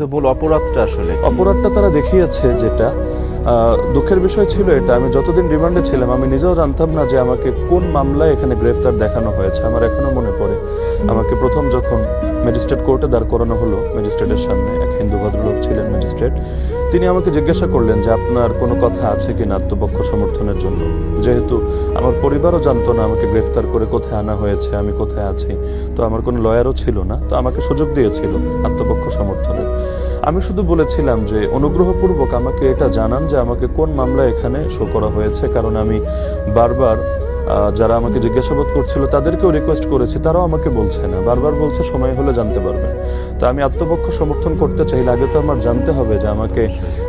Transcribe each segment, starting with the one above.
মূল অপরাধটা আসলে অপরাধটা তারা দেখিয়েছে যেটা দুঃখের বিষয় ছিল এটা। আমি যতদিন রিমান্ডে ছিলাম, আমি নিজেও জানতাম না যে আমাকে কোন মামলায় এখানে গ্রেফতার দেখানো হয়েছে। আমার এখনও মনে পড়ে। আমাকে প্রথম যখন ম্যাজিস্ট্রেট কোর্টে দাঁড় করানো হলো ম্যাজিস্ট্রেটের সামনে। এক হিন্দু ভদ্রলোক ছিলেন ম্যাজিস্ট্রেট। তিনি আমাকে জিজ্ঞাসা করলেন যে আপনার কোনো কথা আছে কি আত্মপক্ষ সমর্থনের জন্য? যেহেতু আমার পরিবারও জানতো না আমাকে গ্রেফতার করে কোথায় আনা হয়েছে, আমি কোথায় আছি। তো আমার কোনো লয়ারও ছিল না, তো আমাকে সুযোগ দিয়েছিল আত্মপক্ষ সমর্থনের। আমি শুধু বলেছিলাম যে অনুগ্রহপূর্বক আমাকে এটা জানান যে আমাকে কোন মামলা এখানে শো করা হয়েছে, কারণ আমি বারবার যারা আমাকে জিজ্ঞাসাবাদ করছিল তাদেরকেও রিকোয়েস্ট করেছি তারাও আমাকে বলছে না। বারবার বলছে সময় হলে জানতে পারবেন। তো আমি আত্মপক্ষ সমর্থন করতে চাইলে আগে তো আমার জানতে হবে যে আমাকে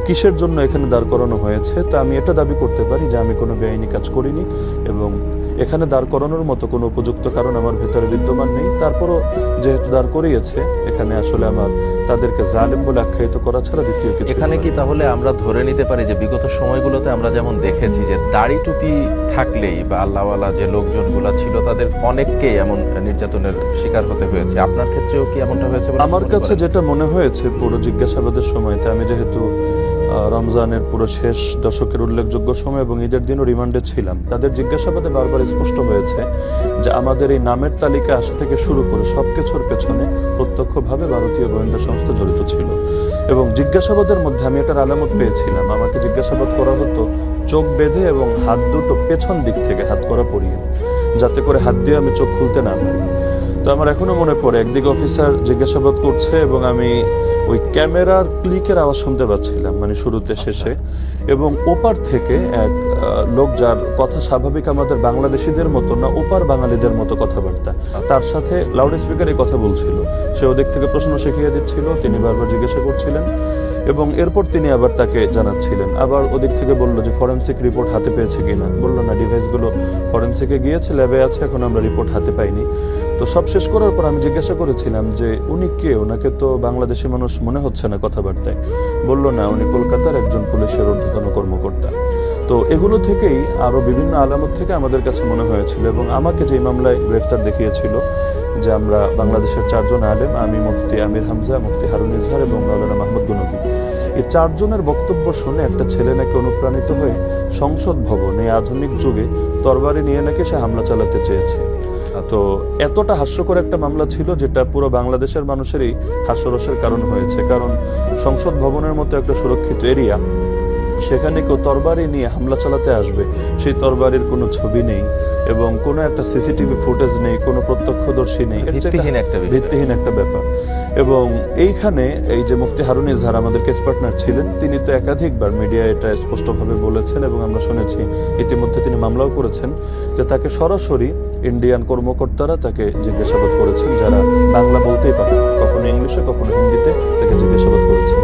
কিসের জন্য এখানে দাঁড় করানো হয়েছে। তো আমি এটা দাবি করতে পারি যে আমি কোনো বেআইনি কাজ করিনি এবং এখানে দাঁড় করানোর মতো কোনো উপযুক্ত কারণ আমার ভেতরে বিদ্যমান নেই। তারপরও যেহেতু দাঁড় করিয়েছে এখানে আসলে আমার তাদেরকে জালেম বলে আখ্যায়িত করা ছাড়া দ্বিতীয় কিছু এখানে কি তাহলে আমরা ধরে নিতে পারি যে বিগত সময়গুলোতে আমরা যেমন দেখেছি যে দাড়ি টুপি থাকলেই বা আল্লাহওয়ালা যে লোকজনগুলা ছিল তাদের অনেককেই এমন নির্যাতনের শিকার হতে হয়েছে। আপনার ক্ষেত্রেও কি এমনটা হয়েছে আমার কাছে যেটা মনে হয়েছে পুরো জিজ্ঞাসাবাদের সময়টা আমি যেহেতু রমজানের পুরো শেষ দশকের উল্লেখযোগ্য সময় এবং ঈদের দিনও রিমান্ডে ছিলাম। তাদের জিজ্ঞাসাবাদে বারবার স্পষ্ট হয়েছে যে আমাদের এই নামের তালিকা আসা থেকে শুরু করে সব কিছুর পেছনে প্রত্যক্ষভাবে ভারতীয় গোয়েন্দা সংস্থা জড়িত ছিল এবং জিজ্ঞাসাবাদের মধ্যে আমি এটার আলামত পেয়েছিলাম। আমাকে জিজ্ঞাসাবাদ করা হতো চোখ বেঁধে এবং হাত দুটো পেছন দিক থেকে হাত করা পরিয়ে যাতে করে হাত দিয়ে আমি চোখ খুলতে না পারি। তো আমার এখনও মনে পড়ে, একদিকে অফিসার জিজ্ঞাসাবাদ করছে এবং আমি ওই ক্যামেরার ক্লিকের আওয়াজ শুনতে পাচ্ছিলাম মানে শুরুতে শেষে। এবং ওপার থেকে এক লোক যার কথা স্বাভাবিক আমাদের বাংলাদেশিদের মতো না ওপার বাঙালিদের মতো কথাবার্তা। তার সাথে লাউড স্পিকারে কথা বলছিল। সে ওদিক থেকে প্রশ্ন শিখিয়ে দিচ্ছিল তিনি বারবার জিজ্ঞাসা করছিলেন এবং এরপর তিনি আবার তাকে জানাচ্ছিলেন। আবার ওদিক থেকে বলল যে ফরেন্সিক রিপোর্ট হাতে পেয়েছে কিনা? বলল না ডিভাইসগুলো ফরেন্সিকে গিয়েছে ল্যাবে আছে এখন আমরা রিপোর্ট হাতে পাইনি। তো সব শেষ করার পর আমি জিজ্ঞাসা করেছিলাম যে উনি কে? ওনাকে তো বাংলাদেশি মানুষ মনে হচ্ছে না কথাবার্তায়। বলল, না, উনি কলকাতার একজন পুলিশের ঊর্ধ্বতন কর্মকর্তা। তো এগুলো থেকেই আরও বিভিন্ন আলামত থেকে আমাদের কাছে মনে হয়েছিল এবং আমাকে যে মামলায় গ্রেফতার দেখিয়েছিল যে আমরা বাংলাদেশের চারজন আলেম, আমি, মুফতি আমির হামজা, মুফতি হারুন ইজহার এবং মাওলানা মাহমুদ গুনবী। এই চারজনের বক্তব্য শুনে একটা ছেলে নাকি অনুপ্রাণিত হয়ে সংসদ ভবনে আধুনিক যুগে তরবারি নিয়ে নাকি সে হামলা চালাতে চেয়েছে। তো এতটা হাস্যকর একটা মামলা ছিল যেটা পুরো বাংলাদেশের মানুষেরই হাস্যরসের কারণ হয়েছে। কারণ সংসদ ভবনের মতো একটা সুরক্ষিত এরিয়া সেখানে কেউ তরবারি নিয়ে হামলা চালাতে আসবে। সেই তরবারির কোনো ছবি নেই এবং কোনো একটা সিসিটিভি ফুটেজ নেই কোনো প্রত্যক্ষদর্শী নেই। ভিত্তিহীন একটা ভিত্তিহীন একটা ব্যাপার। এবং এইখানে এই যে মুফতি হারুন ইজহার আমাদের কেস পার্টনার ছিলেন তিনি তো একাধিকবার মিডিয়া এটা স্পষ্টভাবে বলেছেন এবং আমরা শুনেছি ইতিমধ্যে তিনি মামলাও করেছেন যে তাকে সরাসরি ইন্ডিয়ান কর্মকর্তারা তাকে জিজ্ঞাসাবাদ করেছেন যারা বাংলা বলতেই পারে কখনো ইংলিশে কখনো হিন্দিতে তাকে জিজ্ঞাসাবাদ করেছেন।